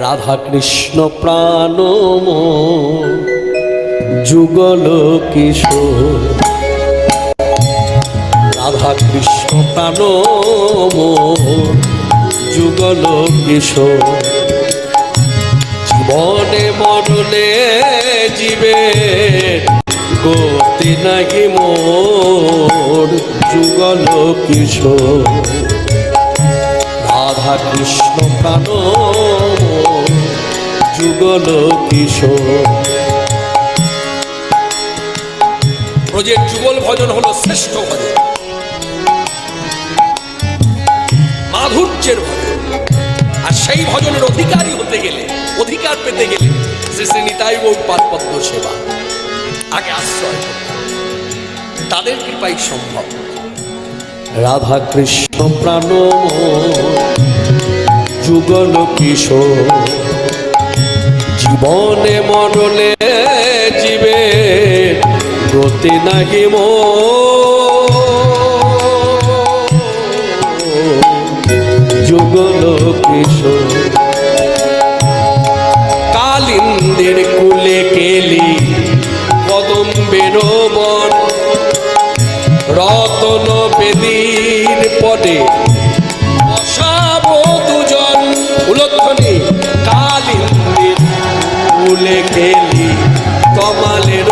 রাধা কৃষ্ণ প্রাণ যুগল কিশোর। রাধা কৃষ্ণ প্রাণ যুগল কিশোর। জীবনে মরলে জীবে গতি নাকি মোর, যুগল কিশোর। রাধা কৃষ্ণ প্রাণ যুগল কিশোর। ব্রজের যুগল ভজন হলো শ্রেষ্ঠ ভজন। মাধুর্যের ভজন। আর সেই ভজনের অধিকারী হতে গেলে অধিকার পেতে গেলে শ্রী শ্রী নিতাই গৌর পাদপদ্ম সেবা। আগে আশ্রয় তাদের কৃপাই সম্ভব। রাধা কৃষ্ণ প্রাণ যুগল কিশোর। জীবনে মরলে জীবে গতি নাহি যুগল কিশোর কালিন্দের কুলে কেলি কদম্বের বন রতন বেদীর পদে ফুলে খেলি কমালের।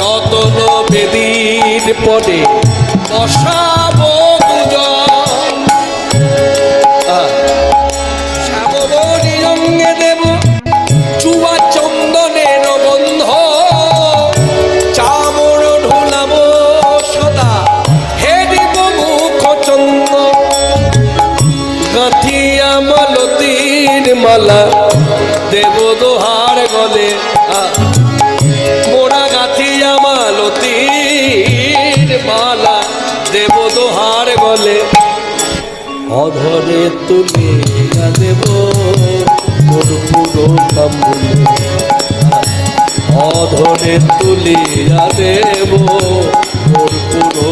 রতন বেদির পরে বসাব মালতীর মালা, দেব দোহার গলে মোরা গাঁথিয়া মালতীর মালা, দেব দোহার গলে। অধরে তুলে দেব অধরে তুলিয়া দেব পুরো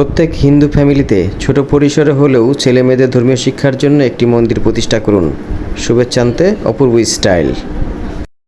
প্রত্যেক হিন্দু ফ্যামিলিতে ছোট পরিসরে হলেও ছেলে মেয়েদের ধর্মীয় শিক্ষার জন্য একটি মন্দির প্রতিষ্ঠা করুন। শুভেচ্ছান্তে অপূর্ব স্টাইল।